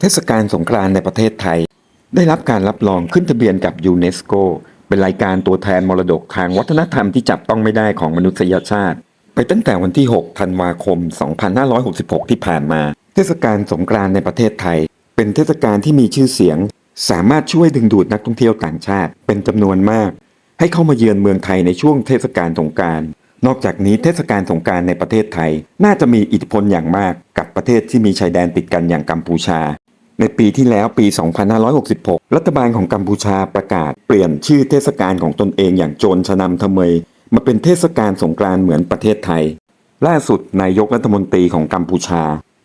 เทศกาลสงกรานต์ในประเทศไทย ได้รับการรับรองขึ้นทะเบียนกับยูเนสโก เป็นรายการตัวแทนมรดกทางวัฒนธรรมที่จับต้องไม่ได้ของมนุษยชาติ ไปตั้งแต่วันที่ 6 ธันวาคม 2566 ที่ผ่านมา เทศกาลสงกรานต์ในประเทศไทย เป็นเทศกาลที่มีชื่อเสียง สามารถช่วยดึงดูดนักท่องเที่ยวต่างชาติ เป็นจำนวนมาก ให้เข้ามาเยือนเมืองไทยในช่วงเทศกาลสงกรารนอกจากนี้เทศกาลสงกรารในประเทศไทย น่าจะมีอิทธิพลอย่างมากกับประเทศที่มีชายแดนติดกันอย่างกัมพูชา ในปีที่แล้วปี 2566 รัฐบาลของกัมพูชาประกาศเปลี่ยนชื่อเทศกาลของตนเองอย่างโจรชนำทเมย มาเป็นเทศกาลสงกรานต์เหมือนประเทศไทย ล่าสุดนายกรัฐมนตรีของกัมพูชา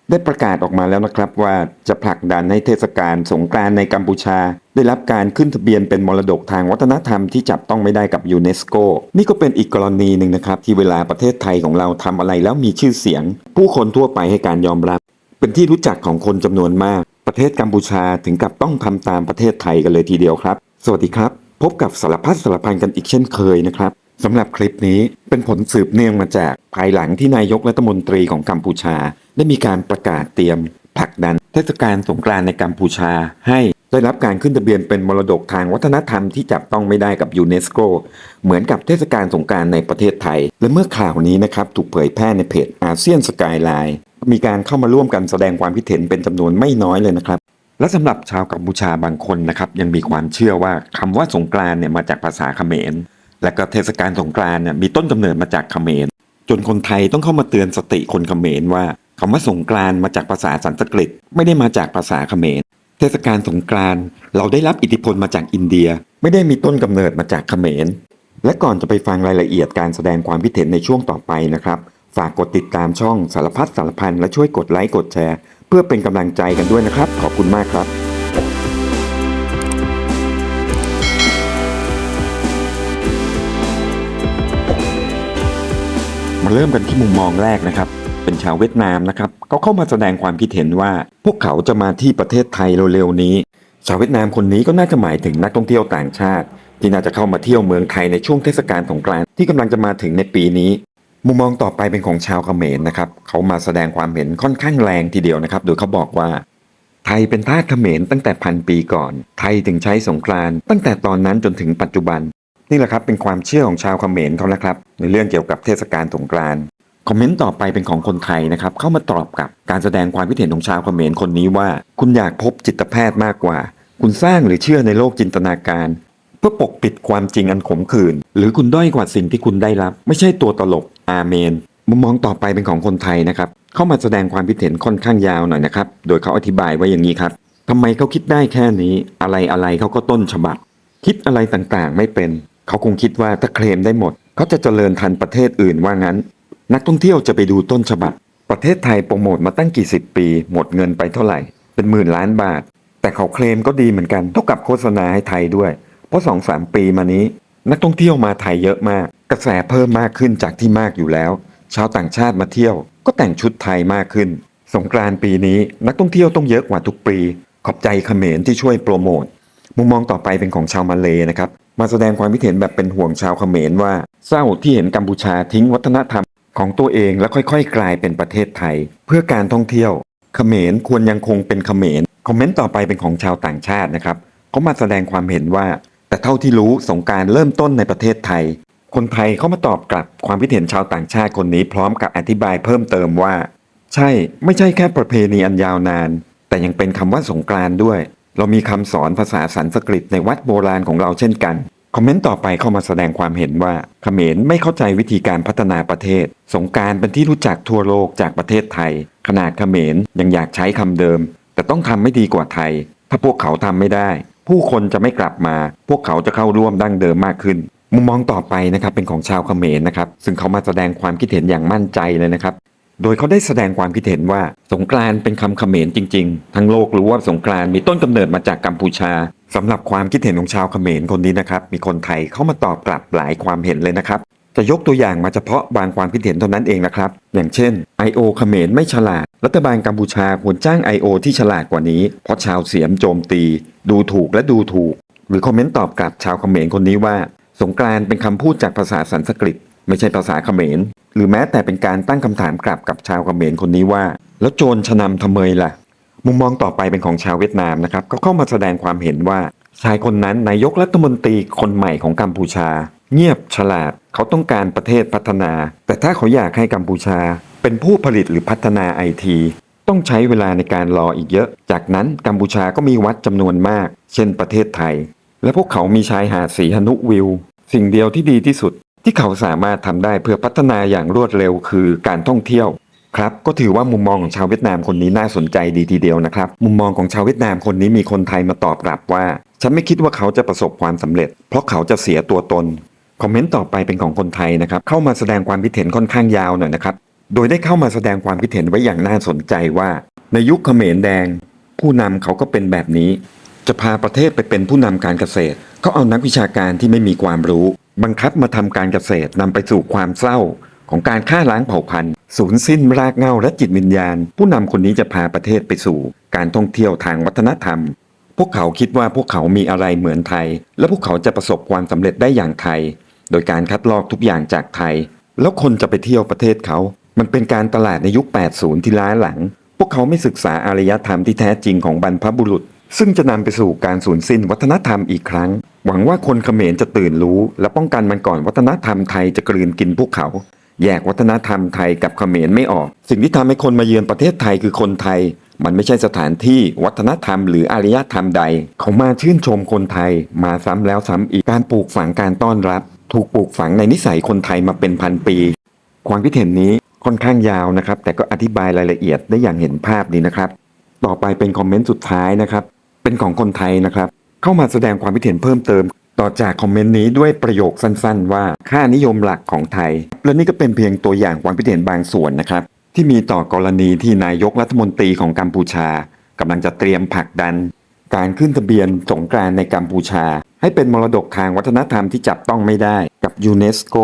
ได้ประกาศออกมาแล้วนะครับว่าจะผลักดันให้เทศกาลสงกรานต์ในกัมพูชา ได้รับการขึ้นทะเบียนเป็นมรดกทางวัฒนธรรมที่จับต้องไม่ได้กับยูเนสโกนี่ก็เป็นอีกกรณีหนึ่งนะครับที่เวลาประเทศไทยของเราทำอะไรแล้วมีชื่อเสียง ผู้คนทั่วไปให้การยอมรับ เป็นที่รู้จักของคนจำนวนมาก ประเทศกัมพูชาถึงกับต้องทำตามประเทศไทยกันเลยทีเดียวครับ สวัสดีครับ พบกับสารพัดสารพันกันอีกเช่นเคยนะครับสำหรับคลิปนี้เป็นผลสืบเนื่องมาจากภายหลังที่นายกรัฐมนตรีของกัมพูชา ได้มีการประกาศเตรียมผลักดัน เทศกาลสงกรานในกัมพูชา ให้ได้รับการขึ้นทะเบียนเป็นมรดกทางวัฒนธรรมที่จับต้องไม่ได้กับยูเนสโกเหมือนกับเทศกาลสงกรานในประเทศไทย และเมื่อข่าวนี้นะครับถูกเผยแพร่ในเพจอาเซียนสกายไลน์ มีการเข้ามาร่วมกันแสดงความคิดเห็นเป็นจำนวนไม่น้อยเลยนะครับ และสำหรับชาวกัมพูชาบางคนนะครับยังมีความเชื่อว่าคำว่าสงกรานต์เนี่ยมาจากภาษาเขมร และก็เทศกาลสงกรานต์เนี่ยมีต้นกำเนิดมาจากเขมร จนคนไทยต้องเข้ามาเตือนสติคนเขมรว่าคำว่าสงกรานต์มาจากภาษาสันสกฤตไม่ได้มาจากภาษาเขมร เทศกาลสงกรานต์เราได้รับอิทธิพลมาจากอินเดีย ไม่ได้มีต้นกำเนิดมาจากเขมร และก่อนจะไปฟังรายละเอียดการแสดงความคิดเห็นในช่วงต่อไปนะครับ ฝากกดติดตามช่องสารพัดสารพันและช่วยกดไลค์กดแชร์ เพื่อเป็นกำลังใจกันด้วยนะครับ ขอบคุณมากครับมาเริ่มกันที่มุมมองแรกนะครับ เป็นชาวเวียดนามนะครับเขาเข้ามาแสดงความคิดเห็นว่า พวกเขาจะมาที่ประเทศไทยเร็วๆนี้ ชาวเวียดนามคนนี้ก็น่าจะหมายถึงนักท่องเที่ยวต่างชาติ ที่น่าจะเข้ามาเที่ยวเมืองไทยในช่วงเทศกาลสงกรานต์ที่กำลังจะมาถึงในปีนี้ มุมมองต่อไปเป็นของชาวเขมรนะครับเขามาแสดงความเห็นค่อนข้างแรงทีเดียวนะครับ โดยเขาบอกว่า ไทยเป็นทาสเขมรตั้งแต่พันปีก่อน ไทยถึงใช้สงกรานตั้งแต่ตอนนั้นจนถึงปัจจุบัน นี่แหละครับเป็นความเชื่อของชาวเขมรเขานะครับ ในเรื่องเกี่ยวกับเทศกาลสงกรานคอมเมนต์ต่อไปเป็นของคนไทยนะครับเข้ามาตอบกับการแสดงความคิดเห็นของชาวเขมรคนนี้ว่า คุณอยากพบจิตแพทย์มากกว่า คุณสร้างหรือเชื่อในโลกจินตนาการ เพื่อปกปิดความจริงอันขมขื่นหรือคุณด้อยกว่าสิ่งที่คุณได้รับ ไม่ใช่ตัวตลก อาเมน มุมมองต่อไปเป็นของคนไทยนะครับ เข้ามาแสดงความคิดเห็นค่อนข้างยาวหน่อยนะครับ โดยเขาอธิบายไว้อย่างนี้ครับทำไมเขาคิดได้แค่นี้ อะไรอะไรเขาก็ต้นฉบับ คิดอะไรต่างๆไม่เป็น เขาคงคิดว่าถ้าเคลมได้หมด เขาจะเจริญทันประเทศอื่นว่างั้น นักท่องเที่ยวจะไปดูต้นฉบับ ประเทศไทยโปรโมทมาตั้งกี่สิบปี หมดเงินไปเท่าไหร่ เป็นหมื่นล้านบาท แต่เขาเคลมก็ดีเหมือนกัน เท่ากับโฆษณาให้ไทยด้วย เพราะสองสามปีมานี้ นักท่องเที่ยวมาไทยเยอะมาก กระแสเพิ่มมากขึ้นจากที่มากอยู่แล้ว ชาวต่างชาติมาเที่ยว ก็แต่งชุดไทยมากขึ้น สงกรานต์ปีนี้นักท่องเที่ยวต้องเยอะกว่าทุกปี ขอบใจเขมรที่ช่วยโปรโมทมุมมองต่อไปเป็นของชาวมาเลนะครับมาแสดงความคิดเห็นแบบเป็นห่วงชาวเขมรว่าเศร้าที่เห็นกัมพูชาทิ้งวัฒนธรรมของตัวเองและค่อยๆ กลายเป็นประเทศไทย เพื่อการท่องเที่ยวเขมรควรยังคงเป็นเขมรคอมเมนต์ต่อไปเป็นของชาวต่างชาตินะครับเขามาแสดงความเห็นว่า แต่เท่าที่รู้สงการเริ่มต้นในประเทศไทย คนไทยเข้ามาตอบกลับความคิดเห็นชาวต่างชาติคนนี้พร้อมกับอธิบายเพิ่มเติมว่า ใช่ไม่ใช่แค่ประเพณีอันยาวนาน แต่ยังเป็นคำว่าสงกรานด้วย เรามีคำสอนภาษาสันสกฤตในวัดโบราณของเราเช่นกันคอมเมนต์ต่อไปเข้ามาแสดงความเห็นว่าเขมรไม่เข้าใจวิธีการพัฒนาประเทศ สงการเป็นที่รู้จักทั่วโลกจากประเทศไทย ขนาดเขมรยังอยากใช้คำเดิม แต่ต้องทำไม่ดีกว่าไทย ถ้าพวกเขาทำไม่ได้ ผู้คนจะไม่กลับมา พวกเขาจะเข้าร่วมดั้งเดิมมากขึ้น มุมมองต่อไปนะครับเป็นของชาวเขมรนะครับซึ่งเขามาแสดงความคิดเห็นอย่างมั่นใจเลยนะครับโดยเขาได้แสดงความคิดเห็นว่าสงกรานเป็นคำเขมรจริง ๆ ทั้งโลกรู้ว่าสงกรานมีต้นกำเนิดมาจากกัมพูชาสำหรับความคิดเห็นของชาวเขมรคนนี้นะครับมีคนไทยเข้ามาตอบกลับหลายความเห็นเลยนะครับจะยกตัวอย่างมาเฉพาะบางความคิดเห็นเท่านั้นเองนะครับ อย่างเช่น I.O. เขมรไม่ฉลาด รัฐบาลกัมพูชาควรจ้าง I.O. ที่ฉลาดกว่านี้ เพราะชาวเสียมโจมตี ดูถูกและดูถูก หรือคอมเมนต์ตอบกลับชาวเขมรคนนี้ว่า สงกรานเป็นคำพูดจากภาษาสันสกฤต ไม่ใช่ภาษาเขมร หรือแม้แต่เป็นการตั้งคำถามกลับกับชาวเขมรคนนี้ว่า แล้วโจรชนำทำไมล่ะ มุมมองต่อไปเป็นของชาวเวียดนามนะครับก็เข้ามาแสดงความเห็นว่า ชายคนนั้นนายกรัฐมนตรีคนใหม่ของกัมพูชา เงียบฉลาด เขาต้องการประเทศพัฒนา แต่ถ้าเขาอยากให้กัมพูชา เป็นผู้ผลิตหรือพัฒนาไอทีต้องใช้เวลาในการรออีกเยอะ จากนั้นกัมพูชาก็มีวัดจำนวนมาก เช่นประเทศไทย และพวกเขามีชายหาดสีหนุวิว สิ่งเดียวที่ดีที่สุดที่เขาสามารถทำได้เพื่อพัฒนาอย่างรวดเร็วคือการท่องเที่ยวครับก็ถือว่ามุมมองของชาวเวียดนามคนนี้น่าสนใจดีทีเดียวนะครับ มุมมองของชาวเวียดนามคนนี้มีคนไทยมาตอบกลับว่า ฉันไม่คิดว่าเขาจะประสบความสำเร็จ เพราะเขาจะเสียตัวตน คอมเมนต์ต่อไปเป็นของคนไทยนะครับ เข้ามาแสดงความคิดเห็นค่อนข้างยาวหน่อยนะครับ โดยได้เข้ามาแสดงความคิดเห็นไว้อย่างน่าสนใจว่า ในยุคเขมรแดง ผู้นำเขาก็เป็นแบบนี้ จะพาประเทศไปเป็นผู้นำการเกษตรเขาเอานักวิชาการที่ไม่มีความรู้ บังคับมาทำการเกษตรนำไปสู่ความเศร้า ของการฆ่าล้างเผ่าพันธุ์สูญสิ้นรากเหง้าและจิตวิญญาณ ผู้นำคนนี้จะพาประเทศไปสู่ การท่องเที่ยวทางวัฒนธรรม พวกเขาคิดว่าพวกเขามีอะไรเหมือนไทย และพวกเขาจะประสบความสำเร็จได้อย่างไทย โดยการคัดลอกทุกอย่างจากไทย แล้วคนจะไปเที่ยวประเทศเขา มันเป็นการตลาดในยุค 80 ที่ล้าหลัง พวกเขาไม่ศึกษาอารยธรรมที่แท้จริงของบรรพบุรุษ ซึ่งจะนำไปสู่การสูญสิ้นวัฒนธรรมอีกครั้ง หวังว่าคนเขมรจะตื่นรู้ และป้องกันมันก่อนวัฒนธรรมไทยจะกลืนกินพวกเขา แยกวัฒนธรรมไทยกับเขมรไม่ออก สิ่งที่ทำให้คนมาเยือนประเทศไทยคือคนไทย มันไม่ใช่สถานที่วัฒนธรรมหรืออารยธรรมใด เขามาชื่นชมคนไทย มาซ้ำแล้วซ้ำอีกการปลูกฝังการต้อนรับ ถูกปลูกฝังในนิสัยคนไทยมาเป็นพันปี ความคิดเห็นนี้ค่อนข้างยาวนะครับ แต่ก็อธิบายรายละเอียดได้อย่างเห็นภาพดีนะครับ ต่อไปเป็นคอมเมนต์สุดท้ายนะครับ เป็นของคนไทยนะครับ เข้ามาแสดงความคิดเห็นเพิ่มเติม ต่อจากคอมเมนต์นี้ด้วยประโยคสั้นๆ ว่าค่านิยมหลักของไทย และนี่ก็เป็นเพียงตัวอย่างความคิดเห็นบางส่วนนะครับ ที่มีต่อกรณีที่นายกรัฐมนตรีของกัมพูชากำลังจะเตรียมผลักดัน การขึ้นทะเบียนสงกรานในกัมพูชา ให้เป็นมรดกทางวัฒนธรรมที่จับต้องไม่ได้กับยูเนสโก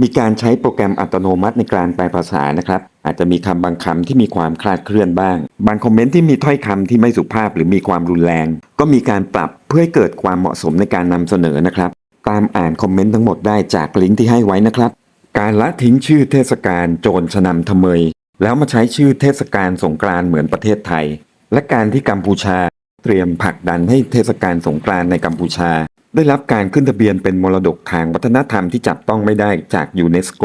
มีการใช้โปรแกรมอัตโนมัติในการแปลภาษานะครับ อาจจะมีคำบางคำที่มีความคลาดเคลื่อนบ้าง บางคอมเมนต์ที่มีถ้อยคำที่ไม่สุภาพหรือมีความรุนแรง ก็มีการปรับเพื่อให้เกิดความเหมาะสมในการนำเสนอนะครับ ตามอ่านคอมเมนต์ทั้งหมดได้จากลิงก์ที่ให้ไว้นะครับ การละทิ้งชื่อเทศกาลโจรชนำทเมย แล้วมาใช้ชื่อเทศกาลสงกรานต์เหมือนประเทศไทย และการที่กัมพูชา เตรียมผลักดันให้เทศกาลสงกรานต์ในกัมพูชา ได้รับการขึ้นทะเบียนเป็นมรดกทางวัฒนธรรมที่จับต้องไม่ได้จากยูเนสโก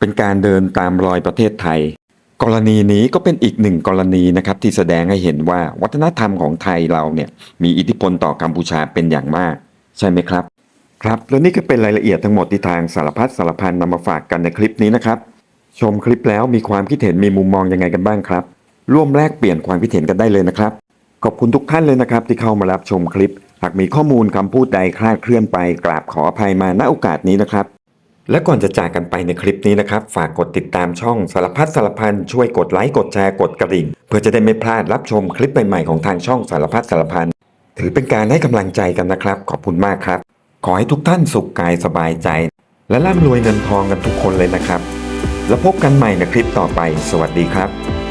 เป็นการเดินตามรอยประเทศไทย กรณีนี้ก็เป็นอีกหนึ่งกรณีนะครับที่แสดงให้เห็นว่าวัฒนธรรมของไทยเราเนี่ยมีอิทธิพลต่อกัมพูชาเป็นอย่างมาก ใช่ไหมครับ ครับ และนี่ก็เป็นรายละเอียดทั้งหมดที่ทางสารพัดสารพันนำมาฝากกันในคลิปนี้นะครับ ชมคลิปแล้วมีความคิดเห็นมีมุมมองยังไงกันบ้างครับ ร่วมแลกเปลี่ยนความคิดเห็นกันได้เลยนะครับ ขอบคุณทุกท่านเลยนะครับที่เข้ามารับชมคลิป หากมีข้อมูลคำพูดใดคลาดเคลื่อนไปกราบขออภัยมาณโอกาสนี้นะครับ และก่อนจะจากกันไปในคลิปนี้นะครับ ฝากกดติดตามช่องสารพัดสารพันช่วยกดไลค์กดแชร์กดกระดิ่ง เพื่อจะได้ไม่พลาดรับชมคลิปใหม่ๆของทางช่องสารพัดสารพันถือเป็นการให้กำลังใจกันนะครับ ขอบคุณมากครับ ขอให้ทุกท่านสุขกายสบายใจ และร่ำรวยเงินทองกันทุกคนเลยนะครับ แล้วพบกันใหม่ในคลิปต่อไป สวัสดีครับ